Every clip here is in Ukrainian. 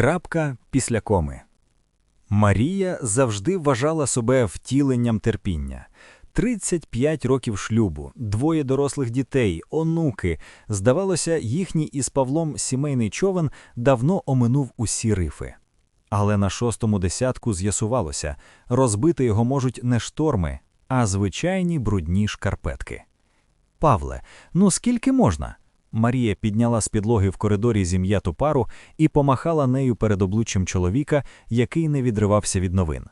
Крапка після коми. Марія завжди вважала себе втіленням терпіння. 35 років шлюбу, двоє дорослих дітей, онуки. Здавалося, їхній із Павлом сімейний човен давно оминув усі рифи. Але на шостому десятку з'ясувалося, розбити його можуть не шторми, а звичайні брудні шкарпетки. Павле, ну скільки можна? Марія підняла з підлоги в коридорі зім'яту пару і помахала нею перед обличчям чоловіка, який не відривався від новин.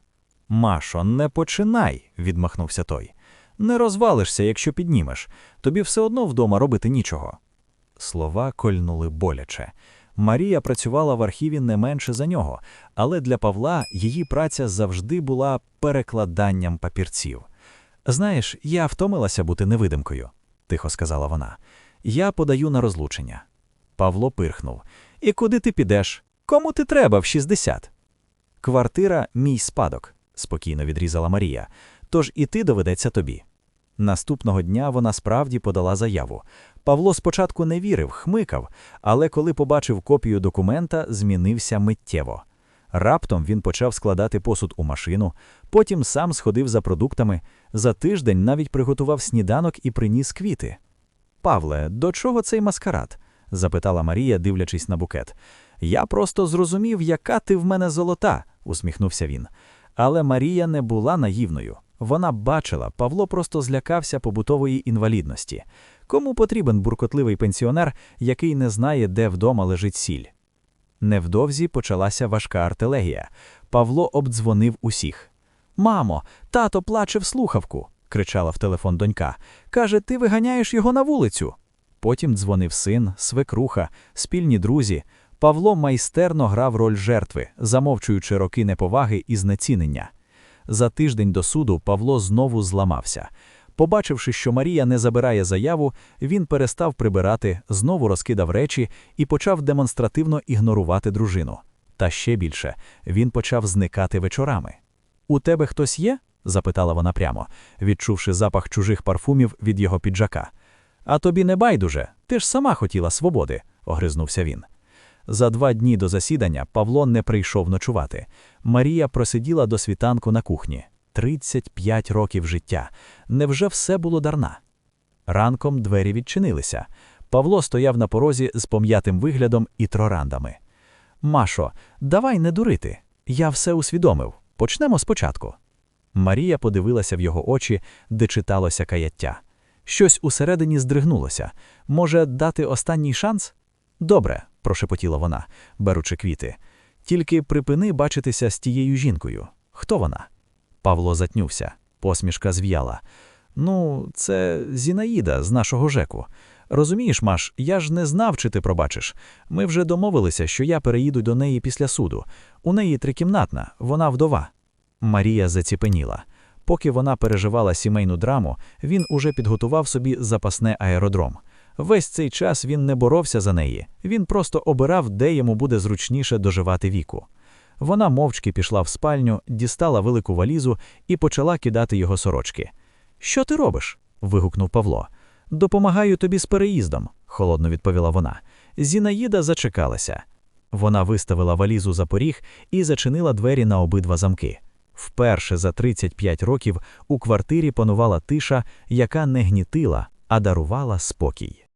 Машо, не починай, відмахнувся той. Не розвалишся, якщо піднімеш. Тобі все одно вдома робити нічого. Слова кольнули боляче. Марія працювала в архіві не менше за нього, але для Павла її праця завжди була перекладанням папірців. Знаєш, я втомилася бути невидимкою, тихо сказала вона. Я подаю на розлучення. Павло пирхнув. І куди ти підеш? Кому ти треба в 60? Квартира мій спадок, спокійно відрізала Марія. Тож і ти доведеться тобі. Наступного дня вона справді подала заяву. Павло спочатку не вірив, хмикав, але коли побачив копію документа, змінився миттєво. Раптом він почав складати посуд у машину, потім сам сходив за продуктами. За тиждень навіть приготував сніданок і приніс квіти. Павле, до чого цей маскарад? запитала Марія, дивлячись на букет. Я просто зрозумів, яка ти в мене золота, усміхнувся він. Але Марія не була наївною. Вона бачила, Павло просто злякався побутової інвалідності. Кому потрібен буркотливий пенсіонер, який не знає, де вдома лежить сіль? Невдовзі почалася важка артилегія. Павло обдзвонив усіх. Мамо, тато плаче в слухавку кричала в телефон донька. Каже, ти виганяєш його на вулицю. Потім дзвонив син, свекруха, спільні друзі. Павло майстерно грав роль жертви, замовчуючи роки неповаги і знецінення. За тиждень до суду Павло знову зламався. Побачивши, що Марія не забирає заяву, він перестав прибирати, знову розкидав речі і почав демонстративно ігнорувати дружину. Та ще більше він почав зникати вечорами. У тебе хтось є? Запитала вона прямо, відчувши запах чужих парфумів від його піджака. А тобі не байдуже, ти ж сама хотіла свободи, огризнувся він. За два дні до засідання Павло не прийшов ночувати. Марія просиділа до світанку на кухні 35 років життя. Невже все було дарна? Ранком двері відчинилися. Павло стояв на порозі з пом'ятим виглядом і трорандами. Машо, давай не дурити. Я все усвідомив. Почнемо спочатку. Марія подивилася в його очі, де читалося каяття. Щось усередині здригнулося. Може, дати останній шанс? Добре, прошепотіла вона, беручи квіти. Тільки припини бачитися з тією жінкою. Хто вона? Павло затнювся, посмішка зв'яла. Ну, це Зінаїда з нашого Жеку. Розумієш, Маш, я ж не знав, чи ти пробачиш. Ми вже домовилися, що я переїду до неї після суду. У неї трикімнатна, вона вдова. Марія заціпеніла. Поки вона переживала сімейну драму, він уже підготував собі запасне аеродром. Весь цей час він не боровся за неї, він просто обирав, де йому буде зручніше доживати віку. Вона мовчки пішла в спальню, дістала велику валізу і почала кидати його сорочки. Що ти робиш? вигукнув Павло. Допомагаю тобі з переїздом, холодно відповіла вона. Зінаїда зачекалася. Вона виставила валізу за поріг і зачинила двері на обидва замки. Вперше за 35 років у квартирі панувала тиша, яка не гнітила, а дарувала спокій.